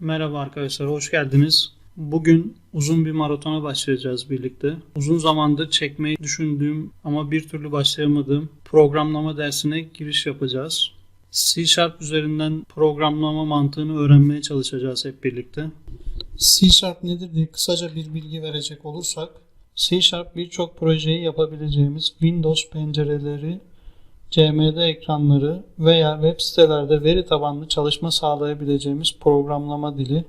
Merhaba arkadaşlar, hoş geldiniz. Bugün uzun bir maratona başlayacağız birlikte. Uzun zamandır çekmeyi düşündüğüm ama bir türlü başlayamadığım programlama dersine giriş yapacağız. C Sharp üzerinden programlama mantığını öğrenmeye çalışacağız hep birlikte. C Sharp nedir diye kısaca bir bilgi verecek olursak, C Sharp birçok projeyi yapabileceğimiz Windows pencereleri CMD ekranları veya web sitelerde veri tabanlı çalışma sağlayabileceğimiz programlama dili.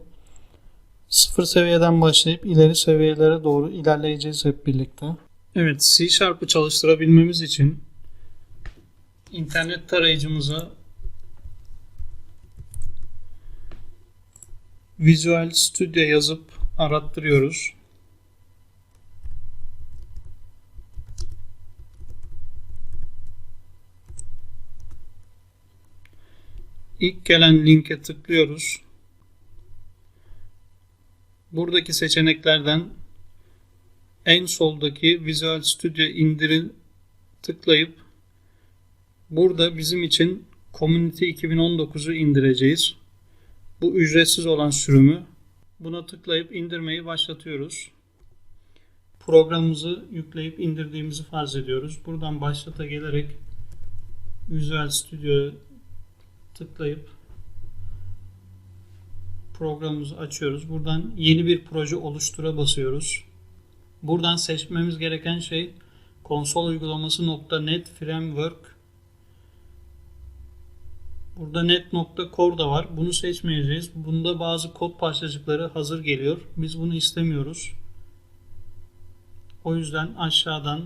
Sıfır seviyeden başlayıp ileri seviyelere doğru ilerleyeceğiz hep birlikte. Evet, C Sharp'ı çalıştırabilmemiz için internet tarayıcımıza Visual Studio yazıp arattırıyoruz. İlk gelen linke tıklıyoruz. Buradaki seçeneklerden en soldaki Visual Studio indiri tıklayıp burada bizim için Community 2019'u indireceğiz. Bu ücretsiz olan sürümü. Buna tıklayıp indirmeyi başlatıyoruz. Programımızı yükleyip indirdiğimizi farz ediyoruz. Buradan başlata gelerek Visual Studio tıklayıp programımızı açıyoruz. Buradan yeni bir proje oluştura basıyoruz. Buradan seçmemiz gereken şey konsol uygulaması .NET Framework Burada net.core da var. Bunu seçmeyeceğiz. Bunda bazı kod parçacıkları hazır geliyor. Biz bunu istemiyoruz. O yüzden aşağıdan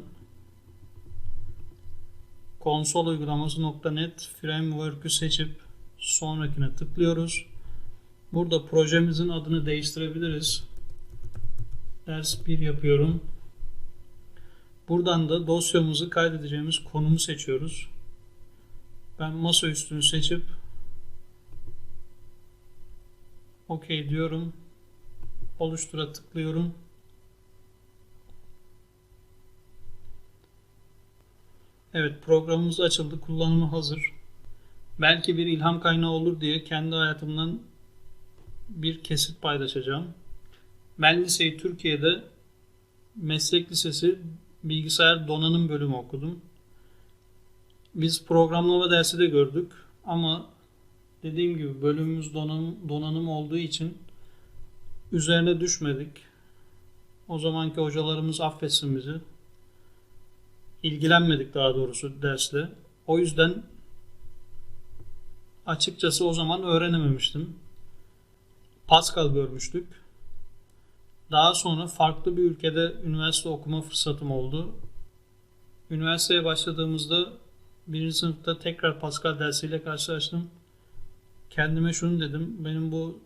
konsol uygulaması.net framework'ü seçip sonrakine tıklıyoruz. Burada projemizin adını değiştirebiliriz. Ders 1 yapıyorum. Buradan da dosyamızı kaydedeceğimiz konumu seçiyoruz. Ben masa üstünü seçip OK diyorum. Oluştura tıklıyorum. Evet programımız açıldı. Kullanımı hazır. Belki bir ilham kaynağı olur diye kendi hayatımdan bir kesit paylaşacağım. Ben liseyi Türkiye'de meslek lisesi bilgisayar donanım bölümü okudum. Biz programlama dersi de gördük ama dediğim gibi bölümümüz donanım, donanım olduğu için üzerine düşmedik. O zamanki hocalarımız affetsin bizi. İlgilenmedik daha doğrusu dersle. O yüzden açıkçası o zaman öğrenememiştim. Pascal görmüştük. Daha sonra farklı bir ülkede üniversite okuma fırsatım oldu. Üniversiteye başladığımızda birinci sınıfta tekrar Pascal dersiyle karşılaştım. Kendime şunu dedim. Benim bu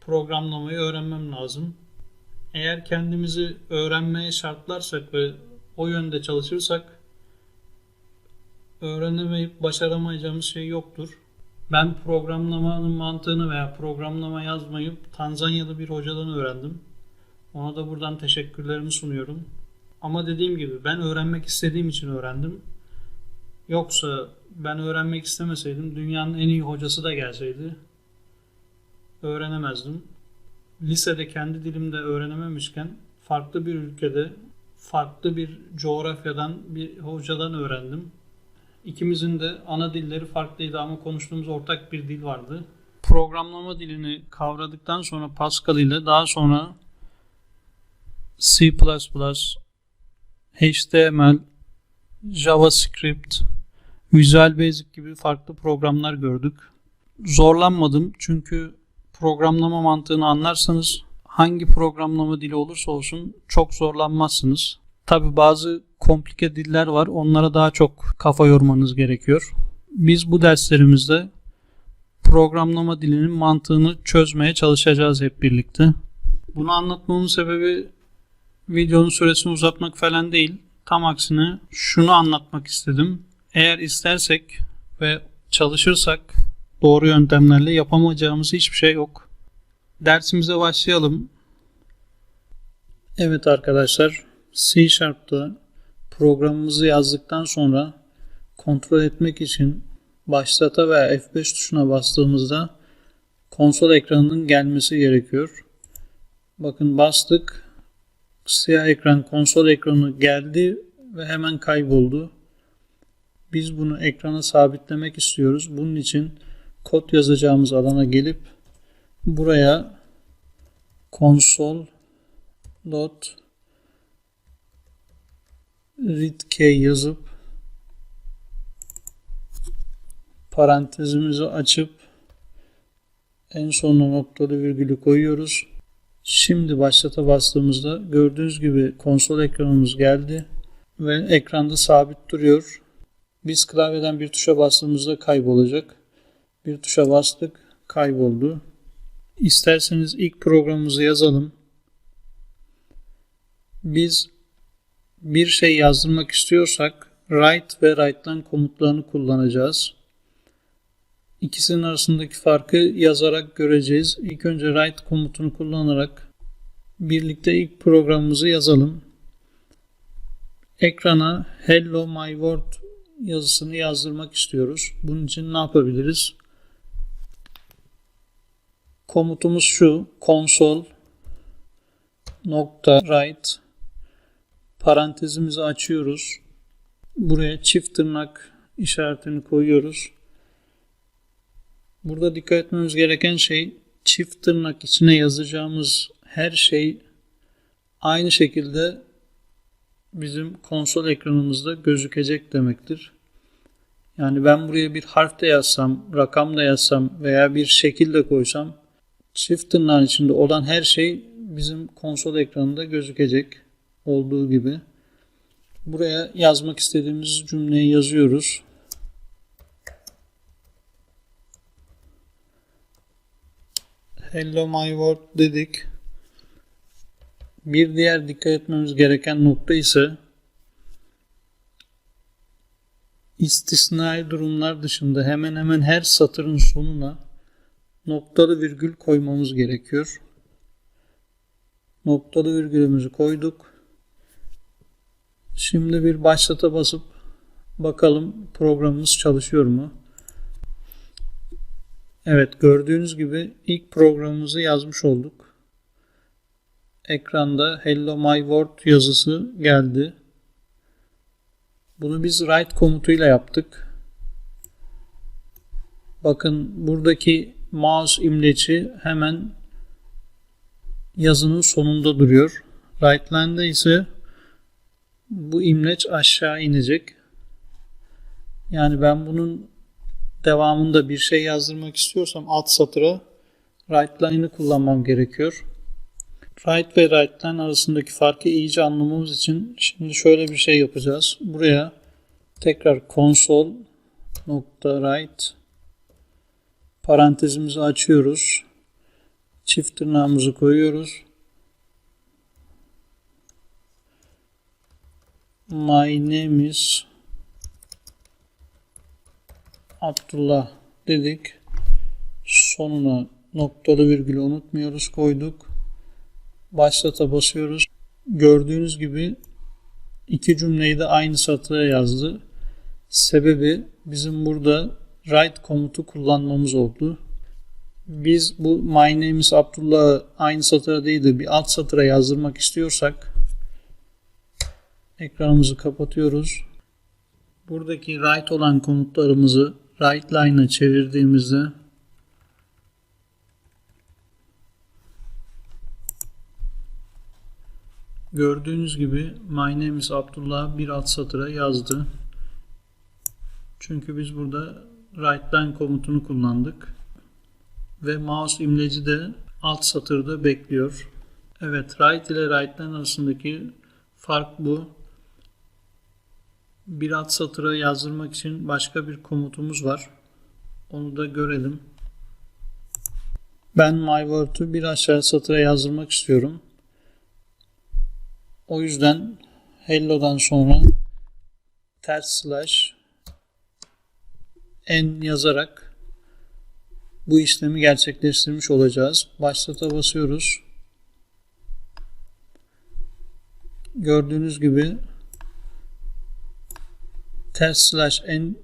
programlamayı öğrenmem lazım. Eğer kendimizi öğrenmeye şartlarsak ve o yönde çalışırsak öğrenemeyip başaramayacağımız şey yoktur. Ben programlamanın mantığını veya programlama yazmayı Tanzanyalı bir hocadan öğrendim. Ona da buradan teşekkürlerimi sunuyorum. Ama dediğim gibi ben öğrenmek istediğim için öğrendim. Yoksa ben öğrenmek istemeseydim dünyanın en iyi hocası da gelseydi öğrenemezdim. Lisede kendi dilimde öğrenememişken farklı bir ülkede farklı bir coğrafyadan bir hocadan öğrendim. İkimizin de ana dilleri farklıydı ama konuştuğumuz ortak bir dil vardı. Programlama dilini kavradıktan sonra Pascal ile daha sonra C++, HTML, JavaScript, Visual Basic gibi farklı programlar gördük. Zorlanmadım çünkü programlama mantığını anlarsanız hangi programlama dili olursa olsun çok zorlanmazsınız. Tabi bazı komplike diller var. Onlara daha çok kafa yormanız gerekiyor. Biz bu derslerimizde programlama dilinin mantığını çözmeye çalışacağız hep birlikte. Bunu anlatmamın sebebi videonun süresini uzatmak falan değil. Tam aksine şunu anlatmak istedim. Eğer istersek ve çalışırsak doğru yöntemlerle yapamayacağımız hiçbir şey yok. Dersimize başlayalım. Evet arkadaşlar, C Sharp'ta programımızı yazdıktan sonra kontrol etmek için başlata veya F5 tuşuna bastığımızda konsol ekranının gelmesi gerekiyor. Bakın bastık. Siyah ekran konsol ekranı geldi ve hemen kayboldu. Biz bunu ekrana sabitlemek istiyoruz. Bunun için kod yazacağımız alana gelip buraya konsol dot readk yazıp parantezimizi açıp en sonuna noktalı virgülü koyuyoruz. Şimdi başlata bastığımızda gördüğünüz gibi konsol ekranımız geldi ve ekranda sabit duruyor. Biz klavyeden bir tuşa bastığımızda kaybolacak. Bir tuşa bastık, kayboldu. İsterseniz ilk programımızı yazalım. Biz bir şey yazdırmak istiyorsak write ve write'dan komutlarını kullanacağız. İkisinin arasındaki farkı yazarak göreceğiz. İlk önce write komutunu kullanarak birlikte ilk programımızı yazalım. Ekrana hello my world yazısını yazdırmak istiyoruz. Bunun için ne yapabiliriz? Komutumuz şu. Console nokta write parantezimizi açıyoruz. Buraya çift tırnak işaretini koyuyoruz. Burada dikkat etmemiz gereken şey çift tırnak içine yazacağımız her şey aynı şekilde bizim konsol ekranımızda gözükecek demektir. Yani ben buraya bir harf de yazsam, rakam da yazsam veya bir şekil de koysam çift tırnağın içinde olan her şey bizim konsol ekranında gözükecek olduğu gibi. Buraya yazmak istediğimiz cümleyi yazıyoruz. Hello my world dedik. Bir diğer dikkat etmemiz gereken nokta ise istisnai durumlar dışında hemen hemen her satırın sonuna noktalı virgül koymamız gerekiyor. Noktalı virgülümüzü koyduk. Şimdi bir başlata basıp bakalım programımız çalışıyor mu? Evet gördüğünüz gibi ilk programımızı yazmış olduk. Ekranda Hello My World yazısı geldi. Bunu biz write komutuyla yaptık. Bakın buradaki mouse imleci hemen yazının sonunda duruyor. Right line'da ise bu imleç aşağı inecek. Yani ben bunun devamında bir şey yazdırmak istiyorsam alt satıra right line'ı kullanmam gerekiyor. Right ve right line arasındaki farkı iyice anlamamız için şimdi şöyle bir şey yapacağız. Buraya tekrar console nokta right parantezimizi açıyoruz. Çift tırnağımızı koyuyoruz. My name is Abdullah dedik. Sonuna noktalı virgülü unutmuyoruz koyduk. Başlata basıyoruz. Gördüğünüz gibi iki cümleyi de aynı satıra yazdı. Sebebi bizim burada write komutu kullanmamız oldu. Biz bu my name is Abdullah'ı aynı satıra değil de bir alt satıra yazdırmak istiyorsak ekranımızı kapatıyoruz. Buradaki write olan komutlarımızı right line'a çevirdiğimizde gördüğünüz gibi my name is Abdullah bir alt satıra yazdı. Çünkü biz burada right line komutunu kullandık. Ve mouse imleci de alt satırda bekliyor. Evet right ile right line arasındaki fark bu bir alt satıra yazdırmak için başka bir komutumuz var. Onu da görelim. Ben my word'u bir aşağı satıra yazdırmak istiyorum. O yüzden hello'dan sonra ters slash n yazarak bu işlemi gerçekleştirmiş olacağız. Başlata basıyoruz. Gördüğünüz gibi ters slash n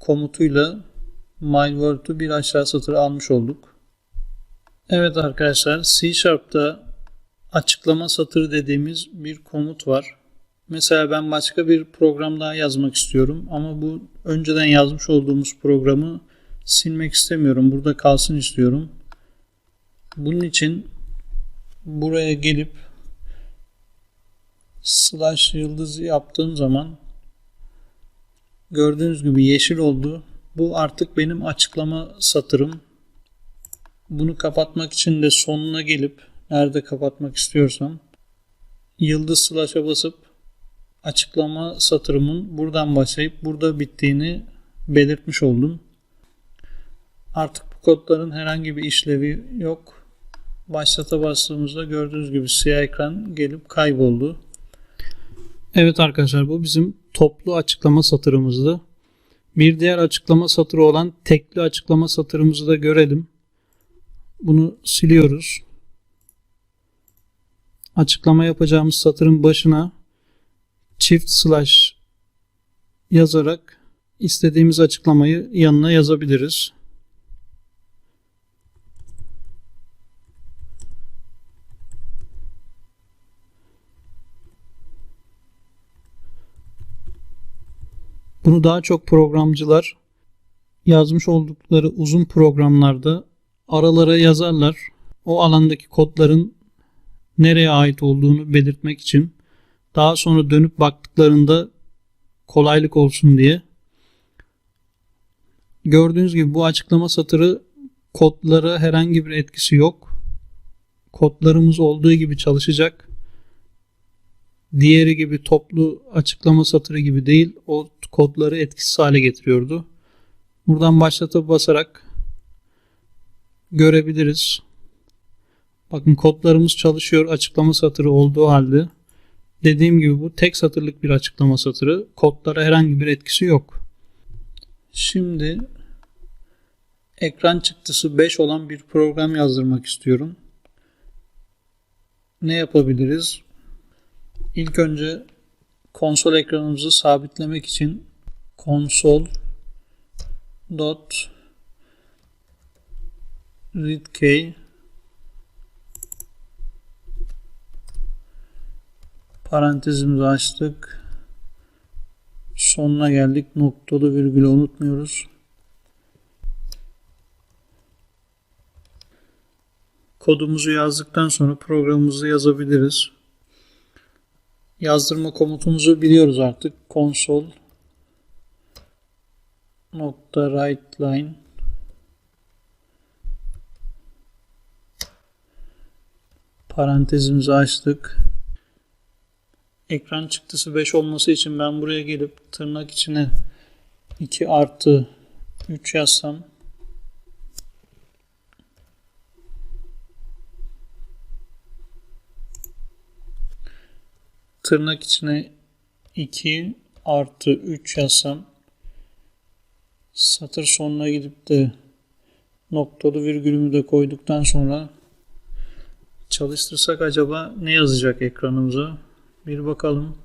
komutuyla my word'u bir aşağı satır almış olduk. Evet arkadaşlar C Sharp'ta açıklama satırı dediğimiz bir komut var. Mesela ben başka bir program daha yazmak istiyorum ama bu önceden yazmış olduğumuz programı silmek istemiyorum. Burada kalsın istiyorum. Bunun için buraya gelip slash yıldız yaptığım zaman gördüğünüz gibi yeşil oldu. Bu artık benim açıklama satırım. Bunu kapatmak için de sonuna gelip nerede kapatmak istiyorsam yıldız slash'a basıp açıklama satırımın buradan başlayıp burada bittiğini belirtmiş oldum. Artık bu kodların herhangi bir işlevi yok. Başlata bastığımızda gördüğünüz gibi siyah ekran gelip kayboldu. Evet arkadaşlar bu bizim toplu açıklama satırımızdı. Bir diğer açıklama satırı olan tekli açıklama satırımızı da görelim. Bunu siliyoruz. Açıklama yapacağımız satırın başına çift slash yazarak istediğimiz açıklamayı yanına yazabiliriz. Bunu daha çok programcılar yazmış oldukları uzun programlarda aralara yazarlar. O alandaki kodların nereye ait olduğunu belirtmek için daha sonra dönüp baktıklarında kolaylık olsun diye. Gördüğünüz gibi bu açıklama satırı kodlara herhangi bir etkisi yok. Kodlarımız olduğu gibi çalışacak. Diğeri gibi toplu açıklama satırı gibi değil. O kodları etkisiz hale getiriyordu. Buradan başlata basarak görebiliriz. Bakın kodlarımız çalışıyor açıklama satırı olduğu halde. Dediğim gibi bu tek satırlık bir açıklama satırı. Kodlara herhangi bir etkisi yok. Şimdi ekran çıktısı 5 olan bir program yazdırmak istiyorum. Ne yapabiliriz? İlk önce konsol ekranımızı sabitlemek için konsol dot readkey parantezimizi açtık. Sonuna geldik. Noktalı virgülü unutmuyoruz. Kodumuzu yazdıktan sonra programımızı yazabiliriz. Yazdırma komutumuzu biliyoruz artık. Konsol nokta write line parantezimizi açtık. Ekran çıktısı 5 olması için ben buraya gelip tırnak içine 2 artı 3 yazsam tırnak içine 2 artı 3 yazsam satır sonuna gidip de noktalı virgülümü de koyduktan sonra çalıştırsak acaba ne yazacak ekranımıza? Bir bakalım.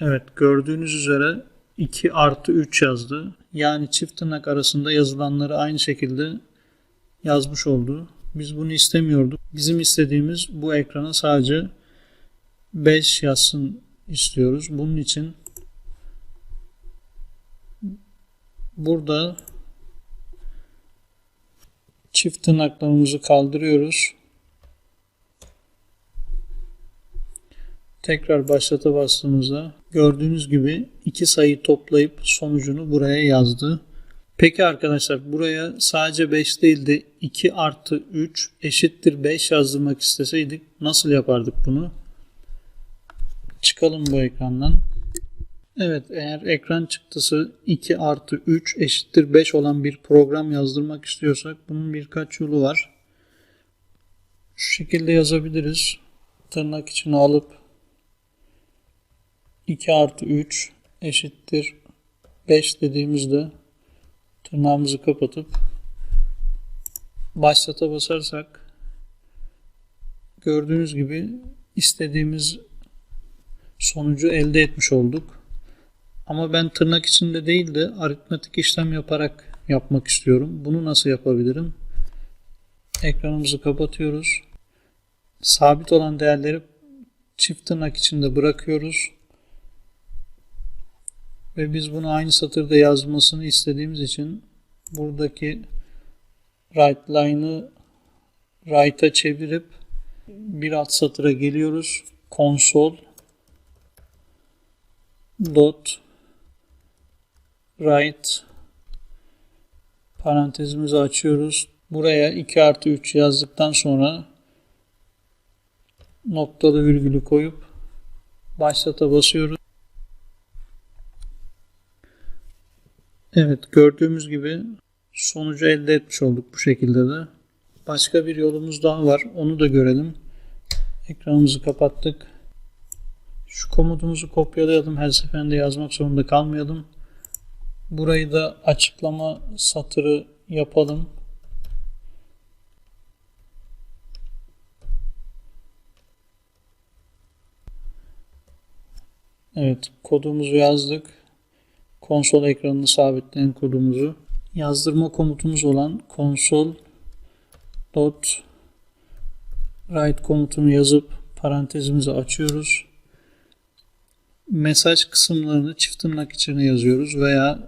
Evet gördüğünüz üzere 2 artı 3 yazdı. Yani çift tırnak arasında yazılanları aynı şekilde yazmış oldu. Biz bunu istemiyorduk. Bizim istediğimiz bu ekrana sadece 5 yazsın istiyoruz. Bunun için burada çift tırnaklarımızı kaldırıyoruz. Tekrar başlata bastığımızda gördüğünüz gibi iki sayı toplayıp sonucunu buraya yazdı. Peki arkadaşlar buraya sadece 5 değil de 2 artı 3 eşittir 5 yazdırmak isteseydik nasıl yapardık bunu? Çıkalım bu ekrandan. Evet eğer ekran çıktısı 2 artı 3 eşittir 5 olan bir program yazdırmak istiyorsak bunun birkaç yolu var. Şu şekilde yazabiliriz. Tırnak içine alıp 2 artı 3 eşittir 5 dediğimizde tırnağımızı kapatıp başlata basarsak gördüğünüz gibi istediğimiz sonucu elde etmiş olduk. Ama ben tırnak içinde değil de aritmetik işlem yaparak yapmak istiyorum. Bunu nasıl yapabilirim? Ekranımızı kapatıyoruz. Sabit olan değerleri çift tırnak içinde bırakıyoruz. Ve biz bunu aynı satırda yazmasını istediğimiz için buradaki right line'ı right'a çevirip bir alt satıra geliyoruz. Console dot right parantezimizi açıyoruz. Buraya 2 artı 3 yazdıktan sonra noktalı virgülü koyup başlata basıyoruz. Evet gördüğümüz gibi sonucu elde etmiş olduk bu şekilde de. Başka bir yolumuz daha var. Onu da görelim. Ekranımızı kapattık. Şu komutumuzu kopyalayalım. Her seferinde yazmak zorunda kalmayalım. Burayı da açıklama satırı yapalım. Evet kodumuzu yazdık. Konsol ekranını sabitleyen kodumuzu. Yazdırma komutumuz olan konsol dot write komutunu yazıp parantezimizi açıyoruz. Mesaj kısımlarını çift tırnak içine yazıyoruz veya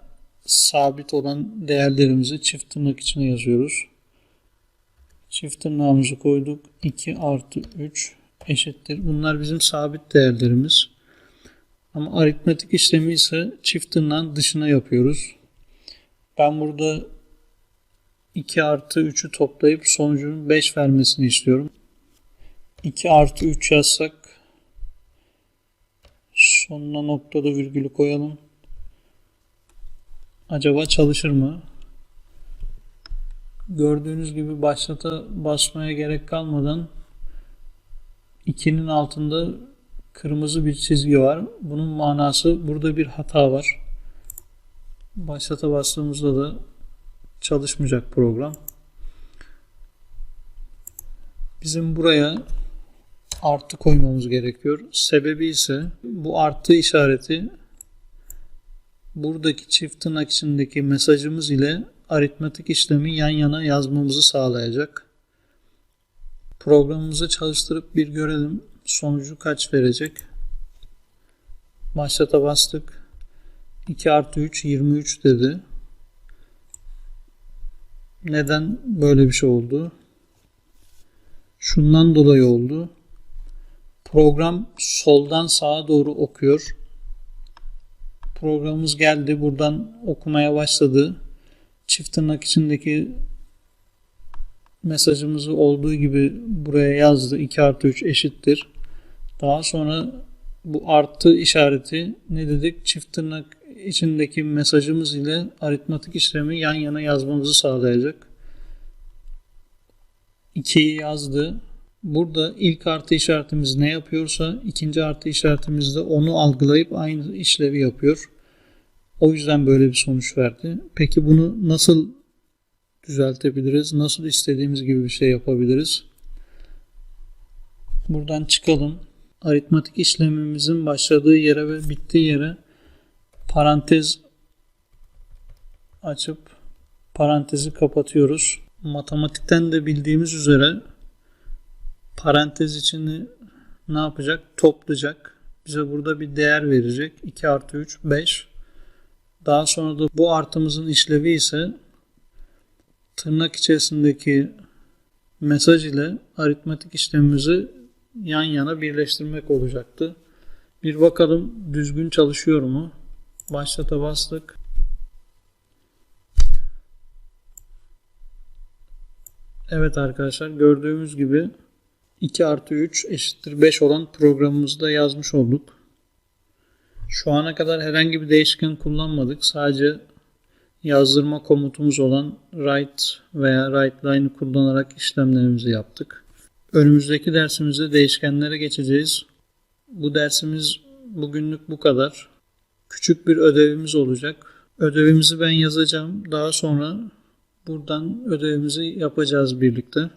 sabit olan değerlerimizi çift tırnak içine yazıyoruz. Çift tırnağımızı koyduk. 2 artı 3 eşittir. Bunlar bizim sabit değerlerimiz. Ama aritmetik işlemi ise çift tırnağın dışına yapıyoruz. Ben burada 2 artı 3'ü toplayıp sonucunun 5 vermesini istiyorum. 2 artı 3 yazsak sonuna noktada virgülü koyalım. Acaba çalışır mı? Gördüğünüz gibi başlata basmaya gerek kalmadan 2'nin altında kırmızı bir çizgi var. Bunun manası burada bir hata var. Başlata bastığımızda da çalışmayacak program. Bizim buraya artı koymamız gerekiyor. Sebebi ise bu artı işareti buradaki çift tırnak içindeki mesajımız ile aritmetik işlemi yan yana yazmamızı sağlayacak. Programımızı çalıştırıp bir görelim sonucu kaç verecek. Başlata bastık. 2 artı 3 23 dedi. Neden böyle bir şey oldu? Şundan dolayı oldu. Program soldan sağa doğru okuyor. Programımız geldi. Buradan okumaya başladı. Çift tırnak içindeki mesajımızı olduğu gibi buraya yazdı. 2 artı 3 eşittir. Daha sonra bu artı işareti ne dedik? Çift tırnak içindeki mesajımız ile aritmatik işlemi yan yana yazmamızı sağlayacak. 2'yi yazdı. Burada ilk artı işaretimiz ne yapıyorsa ikinci artı işaretimiz de onu algılayıp aynı işlevi yapıyor. O yüzden böyle bir sonuç verdi. Peki bunu nasıl düzeltebiliriz? Nasıl istediğimiz gibi bir şey yapabiliriz? Buradan çıkalım. Aritmatik işlemimizin başladığı yere ve bittiği yere parantez açıp parantezi kapatıyoruz. Matematikten de bildiğimiz üzere parantez içini ne yapacak? Toplayacak. Bize burada bir değer verecek. 2 artı 3 5. Daha sonra da bu artımızın işlevi ise tırnak içerisindeki mesaj ile aritmetik işlemimizi yan yana birleştirmek olacaktı. Bir bakalım düzgün çalışıyor mu? Başlata bastık. Evet arkadaşlar gördüğümüz gibi 2 artı 3 eşittir 5 olan programımızda yazmış olduk. Şu ana kadar herhangi bir değişken kullanmadık. Sadece yazdırma komutumuz olan write veya write line kullanarak işlemlerimizi yaptık. Önümüzdeki dersimizde değişkenlere geçeceğiz. Bu dersimiz bugünlük bu kadar. Küçük bir ödevimiz olacak. Ödevimizi ben yazacağım. Daha sonra buradan ödevimizi yapacağız birlikte.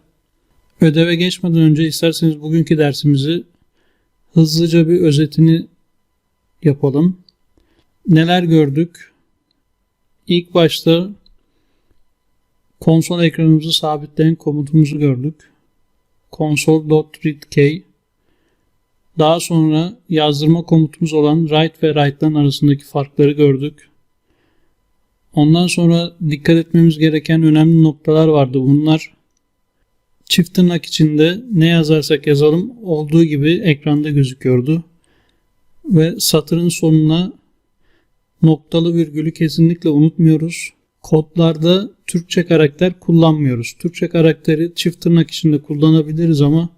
Ödeve geçmeden önce isterseniz bugünkü dersimizi hızlıca bir özetini yapalım. Neler gördük? İlk başta Konsol ekranımızı sabitleyen komutumuzu gördük. console.readkey Daha sonra yazdırma komutumuz olan write ve write'ların arasındaki farkları gördük. Ondan sonra dikkat etmemiz gereken önemli noktalar vardı. Bunlar çift tırnak içinde ne yazarsak yazalım olduğu gibi ekranda gözüküyordu. Ve satırın sonuna noktalı virgülü kesinlikle unutmuyoruz. Kodlarda Türkçe karakter kullanmıyoruz. Türkçe karakteri çift tırnak içinde kullanabiliriz ama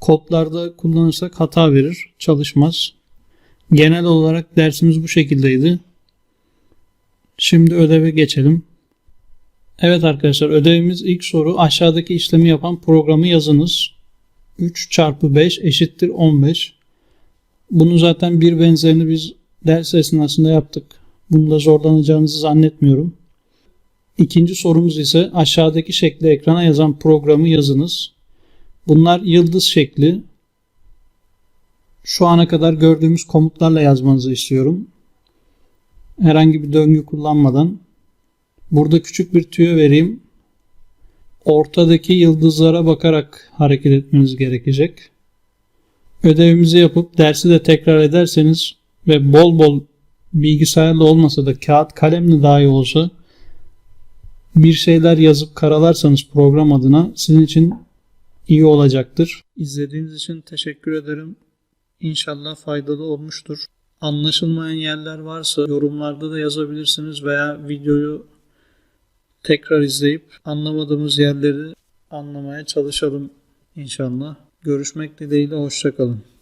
kodlarda kullanırsak hata verir, çalışmaz. Genel olarak dersimiz bu şekildeydi. Şimdi ödeve geçelim. Evet arkadaşlar ödevimiz ilk soru aşağıdaki işlemi yapan programı yazınız. 3 çarpı 5 eşittir 15. Bunu zaten bir benzerini biz ders esnasında yaptık. Bunda zorlanacağınızı zannetmiyorum. İkinci sorumuz ise aşağıdaki şekli ekrana yazan programı yazınız. Bunlar yıldız şekli. Şu ana kadar gördüğümüz komutlarla yazmanızı istiyorum. Herhangi bir döngü kullanmadan. Burada küçük bir tüyo vereyim. Ortadaki yıldızlara bakarak hareket etmeniz gerekecek. Ödevimizi yapıp dersi de tekrar ederseniz ve bol bol bilgisayarla olmasa da kağıt kalemle dahi olsa bir şeyler yazıp karalarsanız program adına sizin için iyi olacaktır. İzlediğiniz için teşekkür ederim. İnşallah faydalı olmuştur. Anlaşılmayan yerler varsa yorumlarda da yazabilirsiniz veya videoyu tekrar izleyip anlamadığımız yerleri anlamaya çalışalım inşallah. Görüşmek dileğiyle hoşçakalın.